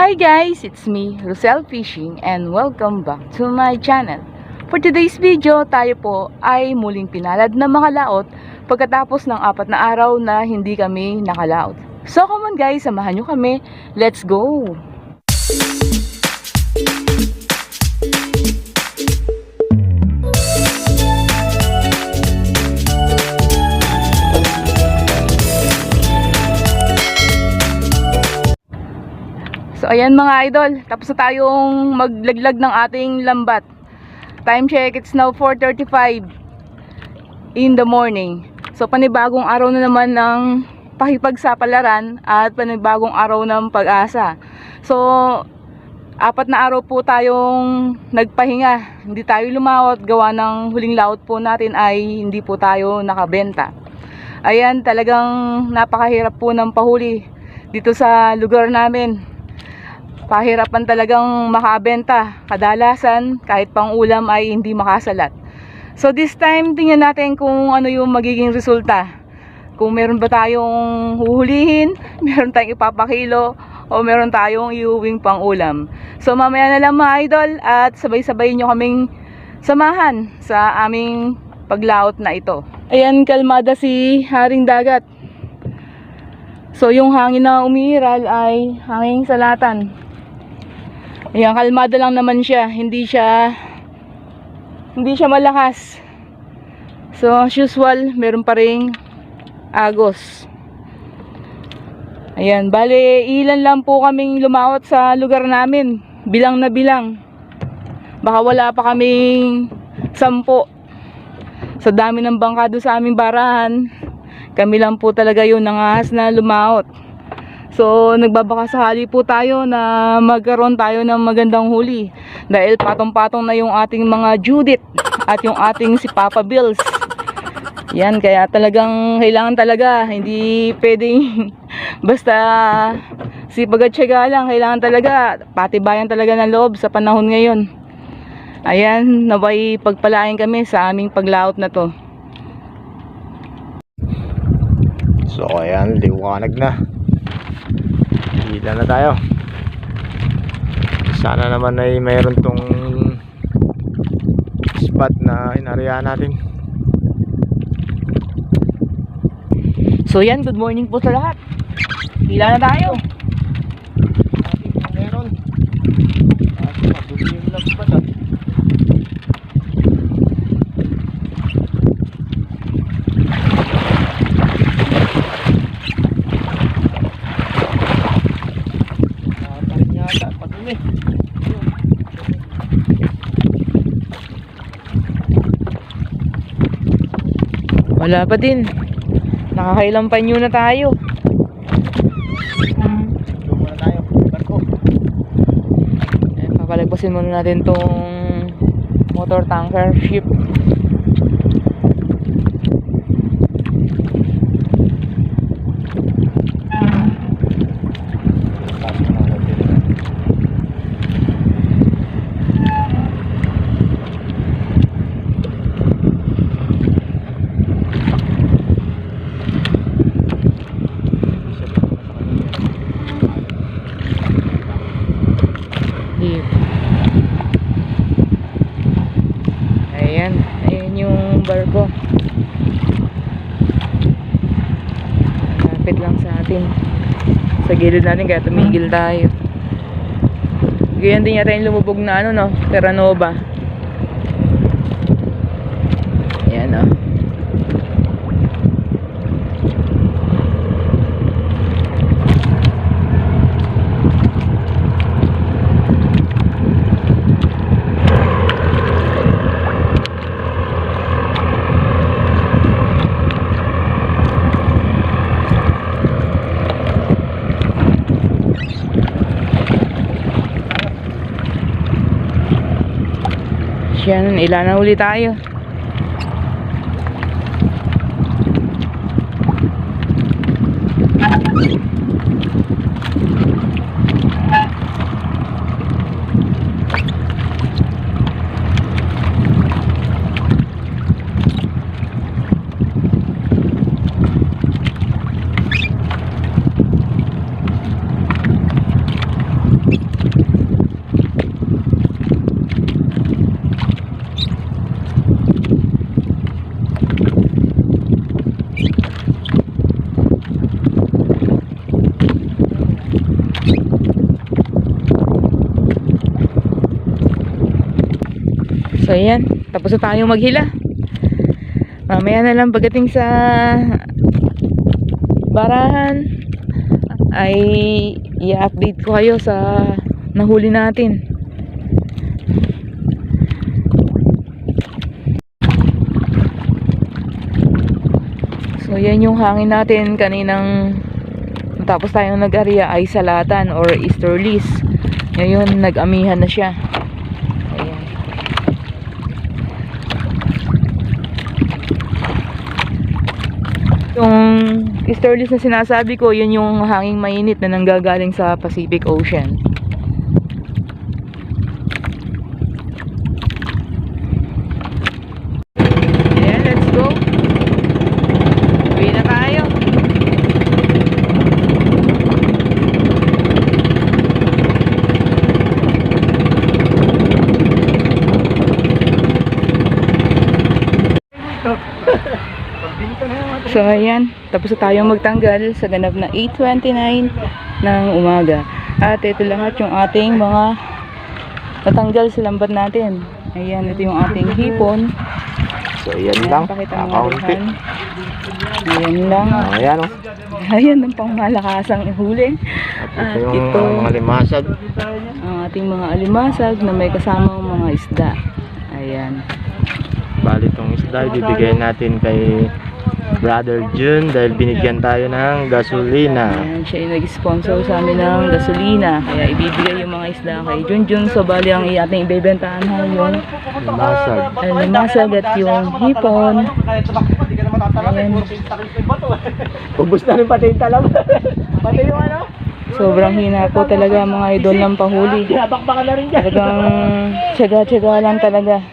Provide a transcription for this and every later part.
Hi guys, it's me, Rosel Fishing and welcome back to my channel. For today's video, tayo po ay muling pinalad na mga laot pagkatapos ng apat na araw na hindi kami nakalaot. So come on guys, samahan nyo kami. Let's go! So ayan mga idol, tapos na tayong maglaglag ng ating lambat. Time check, it's now 4.35 in the morning. So panibagong araw na naman ng pakipagsapalaran at panibagong araw ng pag-asa. So apat na araw po tayong nagpahinga. Hindi tayo lumawat, gawa ng huling laot po natin ay hindi po tayo nakabenta. Ayan, talagang napakahirap po ng pahuli dito sa lugar namin pahirapan talagang makabenta. Kadalasan, kahit pang ulam ay hindi makasalat. So this time, tingnan natin kung ano yung magiging resulta. Kung meron ba tayong huhulihin, meron tayong ipapakilo, o meron tayong iuwing pang ulam. So mamaya na lang mga idol at sabay-sabay nyo kaming samahan sa aming paglaot na ito. Ayan, kalmada si Haring Dagat. So yung hangin na umiiral ay hanging salatan. Ayan, kalmada lang naman siya. Hindi siya hindi siya malakas. So, as usual, meron pa ring agos. Ayan, bale, ilan lang po kaming lumawat sa lugar namin. Bilang na bilang. Baka wala pa kaming sampo. Sa dami ng bangka doon sa aming barahan, kami lang po talaga yun nangahas na lumawat. So, nagbabaka sakali po tayo na magkaroon tayo ng magandang huli. Dahil patong-patong na yung ating mga Judith at yung ating si Papa Bills. Yan, kaya talagang kailangan talaga. Hindi pwedeng basta sipag at tiyaga lang. Kailangan talaga, patibayan talaga ng loob sa panahon ngayon. Ayan, naway pagpalain kami sa aming paglaot na to. So ayan, liwanag na. Hila na tayo. Sana naman ay mayroon tong spot na inariya natin. So yan, good morning po sa lahat. Hila na tayo. Meron. At mabuli yung lagpat ah. Yata, padumi. Wala pa din. Nakakailang panyo na tayo. Muna tayo. Barko. Papalagpasin muna natin tong motor tanker ship. Deep. Ayan, ayan yung barko. Lapit lang sa atin. Sa gilid natin kaya tumigil tayo. Ganyan din yata yung lumubog na ano no, Terranova. Ayan oh. Yan, ilan na uli tayo. So, ayan. Tapos na tayong maghila. Mamaya na lang pagdating sa barahan ay i-update ko kayo sa nahuli natin. So, yan yung hangin natin kaninang tapos tayong nag-area ay salatan or easterlies. Ngayon, nag-amihan na siya. Ayan. Easterlies na sinasabi ko, yun yung hanging mainit na nanggagaling sa Pacific Ocean. Ayan, let's go. Uwi na tayo. Pagbinta na naman. So ayan, tapos na tayong magtanggal sa ganap na 8.29 ng umaga. At ito lahat yung ating mga natanggal sa lambat natin. Ayan, ito yung ating hipon. So, yan Ayan, lang. Kakaunti. Ayan lang. Ah, Ayan o. Ayan ang pangmalakasang huli. At At ito yung ito, mga limasag. ang ating mga alimasag na may kasamang mga isda. Ayan. Bali itong isda, ibibigay natin kay Brother June dahil binigyan tayo ng gasolina. Ayan, siya yung nag-sponsor sa amin ng gasolina. Kaya ibibigay yung mga isda kay Junjun. So, bali ang ating ibebentahan ha, yung Limasag. alimasag at yung hipon. Ayan. Ubus na rin pati yung talam. pati yung ano? Sobrang hina po talaga mga idol ng pahuli. Binabakbakan na rin dyan. Talagang tsaga-tsaga lang talaga.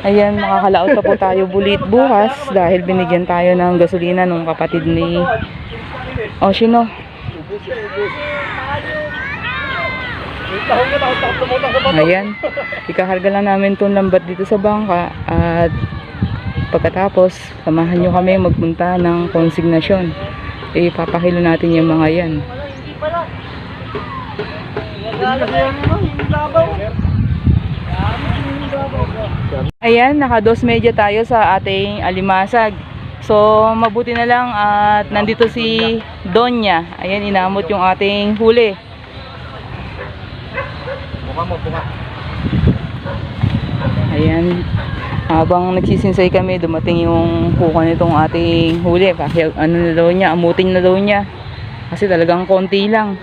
Ayan, makakalaot pa po tayo bulit bukas dahil binigyan tayo ng gasolina nung kapatid ni Oshino. Ayan, ikakarga lang namin itong lambat dito sa bangka at pagkatapos samahan nyo kami magpunta ng konsignasyon. Ipapakilo natin yung mga yan. Ayan, naka dos media tayo sa ating alimasag. So, mabuti na lang at nandito si Donya. Ayan, inamot yung ating huli. Mukha mo. Ayan, habang nagsisinsay kami, dumating yung kuka nitong ating huli. Kasi ano na daw niya, amutin na daw niya. Kasi talagang konti lang.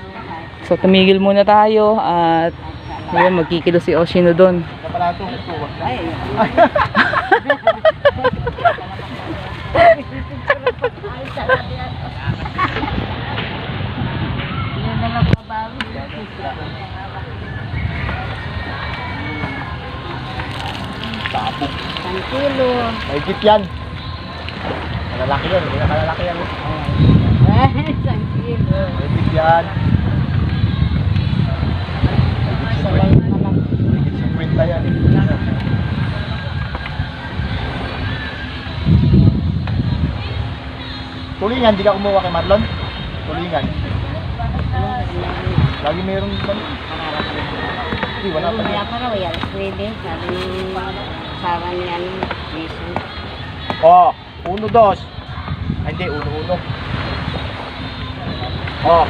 So, tumigil muna tayo at ayan, magkikilo si Oshino doon. Kapalato. Tapok. kilo. Mahigit yan. Malalaki yan. Hindi na malalaki yan. Isang kilo. Mahigit yan. 50 yan. Tulingan, di ka kumuha kay Marlon? Tulingan. Lagi mayroong man. Hindi, wala pa yan. pa raw yan. Pwede. Sabi ng sawa ni ano, Jason. Oh, uno, dos. Ay, hindi, uno, uno. Oh,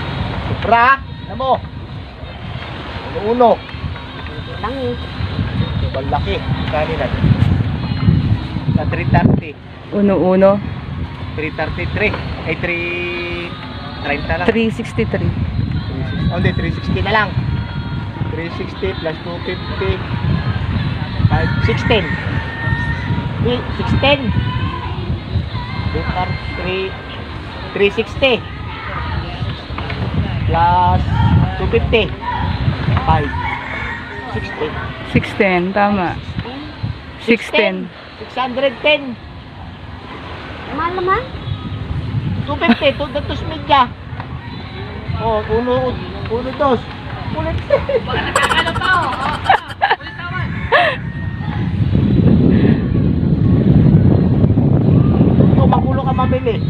pra, ano mo? Uno, uno. Lang eh. Malaki. Kanina. Na 330. Uno-uno, 333. Ay, 330 lang. 363. 360. Oh, hindi, 360 na lang. 360 plus 250. 5, 16. Hindi, 16. 3, 360. Plus 250. 5. 16. 610, tama. 610. 610. Mahal naman. 250. Two, dos media. Oh, uno, uno, dos. Ulit. Ito, magulo ka mamili.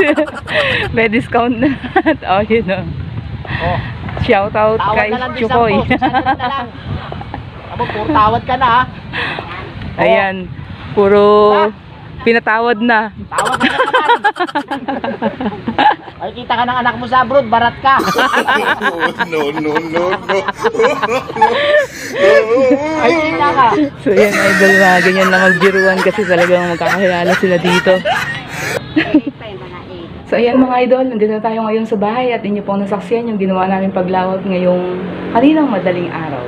May discount na. oh, yun o. Oh, Shout out tawad kay na Chukoy. na. Amo, puro tawad ka na ha. Ayan, puro pinatawad na. Tawag ka naman. Ay, kita ka ng anak mo sa abroad, barat ka. no, no, no, no. Ay, kita ka. So yan idol na ganyan na magbiruan kasi talagang magkakilala sila dito. So ayan mga idol, nandito na tayo ngayon sa bahay at inyo pong nasaksiyan yung ginawa namin paglawak ngayong kaninang madaling araw.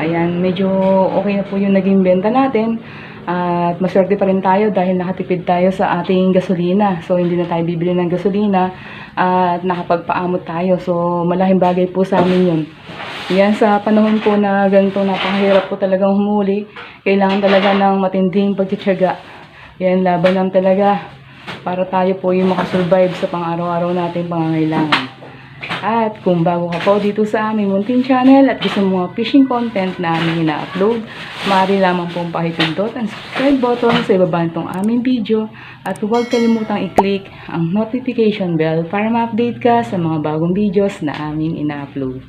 Ayan, medyo okay na po yung naging benta natin. At maswerte pa rin tayo dahil nakatipid tayo sa ating gasolina. So hindi na tayo bibili ng gasolina at nakapagpaamot tayo. So malaking bagay po sa amin yun. Yan sa panahon po na ganito napakahirap po talagang humuli. Kailangan talaga ng matinding pagtityaga. Yan, laban lang talaga para tayo po yung makasurvive sa pang-araw-araw natin pangangailangan. At kung bago ka po dito sa aming munting channel at gusto mo mga fishing content na aming ina-upload, maaari lamang pong pakipindot ang subscribe button sa ibaba nitong aming video at huwag kalimutang i-click ang notification bell para ma-update ka sa mga bagong videos na aming ina-upload.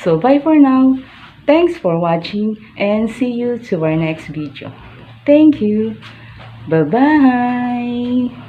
So bye for now. Thanks for watching and see you to our next video. Thank you. Bye-bye.